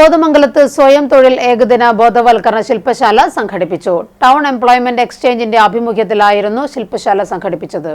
കോതമംഗലത്ത് സ്വയം തൊഴിൽ ഏകദിന ബോധവൽക്കരണ ശില്പശാല സംഘടിപ്പിച്ചു. ടൗൺ എംപ്ലോയ്മെന്റ് എക്സ്ചേഞ്ചിന്റെ ആഭിമുഖ്യത്തിലായിരുന്നു ശില്പശാല സംഘടിപ്പിച്ചത്.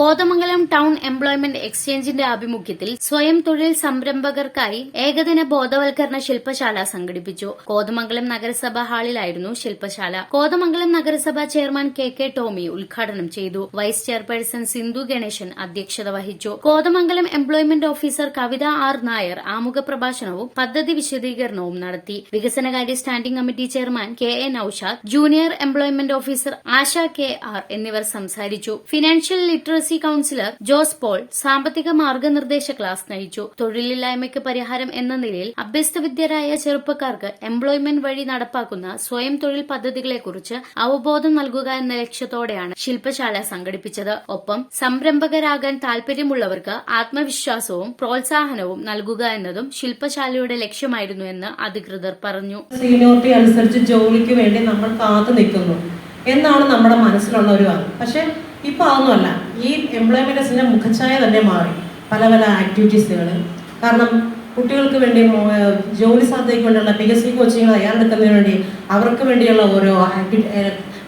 കോതമംഗലം ടൗൺ എംപ്ലോയ്മെന്റ് എക്സ്ചേഞ്ചിന്റെ ആഭിമുഖ്യത്തിൽ സ്വയം തൊഴിൽ സംരംഭകർക്കായി ഏകദിന ബോധവൽക്കരണ ശില്പശാല സംഘടിപ്പിച്ചു. കോതമംഗലം നഗരസഭ ഹാളിലായിരുന്നു ശില്പശാല. കോതമംഗലം നഗരസഭ ചെയർമാൻ കെ കെ ടോമി ഉദ്ഘാടനം ചെയ്തു. വൈസ് ചെയർപേഴ്സൺ സിന്ധു ഗണേശൻ അധ്യക്ഷത വഹിച്ചു. Kothamangalam employment officer Kavitha R Nair ആമുഖ പ്രഭാഷണവും പദ്ധതി വിശദീകരണവും നടത്തി. വികസനകാര്യ standing committee chairman K A Noushad junior employment officer Asha K R എന്നിവർ സംസാരിച്ചു. Financial literacy counsellor Jose Paul സാമ്പത്തിക മാർഗനിർദ്ദേശ ക്ലാസ് നയിച്ചു. തൊഴിലില്ലായ്മയ്ക്ക് പരിഹാരം എന്ന നിലയിൽ അഭ്യസ്തവിദ്യരായ ചെറുപ്പക്കാർക്ക് എംപ്ലോയ്മെന്റ് വഴി നടപ്പാക്കുന്ന സ്വയം തൊഴിൽ പദ്ധതികളെക്കുറിച്ച് അവബോധം നൽകുക എന്ന ലക്ഷ്യത്തോടെയാണ് ശില്പശാല സംഘടിപ്പിച്ചത്. ഒപ്പം സംരംഭകരാകാൻ താൽപര്യമുള്ളവർക്ക് ആത്മവിശ്വാസവും പ്രോത്സാഹനവും നൽകുക എന്നതും ശില്പശാലയുടെ ലക്ഷ്യമായിരുന്നു എന്ന് അധികൃതർ പറഞ്ഞു. സീനിയോറിറ്റി അനുസരിച്ച് ജോലിക്ക് വേണ്ടി നമ്മൾ കാത്തു നിൽക്കുന്നു. എന്നാണ് നമ്മുടെ മനസ്സിലുള്ള ഒരു വാക്ക്. പക്ഷെ ഇപ്പൊ അതൊന്നുമല്ല. ഈ എംപ്ലോയ്മെന്റ്സിന്റെ മുഖച്ഛായ തന്നെ മാറി. പല പല ആക്ടിവിറ്റീസുകൾ കാരണം കുട്ടികൾക്ക് വേണ്ടി ജോലി സാധ്യതയ്ക്ക് വേണ്ടിയുള്ള പി എസ് സി കോച്ചിങ് തയ്യാറെടുക്കുന്നതിന് വേണ്ടി അവർക്ക് വേണ്ടിയുള്ള ഓരോ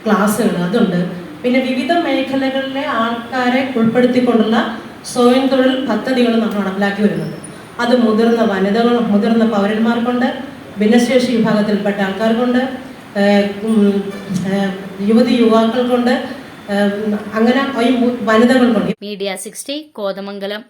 ക്ലാസ്സുകൾ അതുണ്ട്. പിന്നെ വിവിധ മേഖലകളിലെ ആൾക്കാരെ ഉൾപ്പെടുത്തിക്കൊണ്ടുള്ള സ്വയം തൊഴിൽ പദ്ധതികൾ നമ്മൾ നടപ്പിലാക്കി വരുന്നുണ്ട്. അത് മുതിർന്ന വനിതകൾ മുതിർന്ന പൗരന്മാർക്കുണ്ട്. ഭിന്നശേഷി വിഭാഗത്തിൽപ്പെട്ട ആൾക്കാർക്കുണ്ട്. യുവതി യുവാക്കൾക്കുണ്ട്. അങ്ങനെ വനിതകൾ മീഡിയ സിക്സ്റ്റി കോതമംഗലം.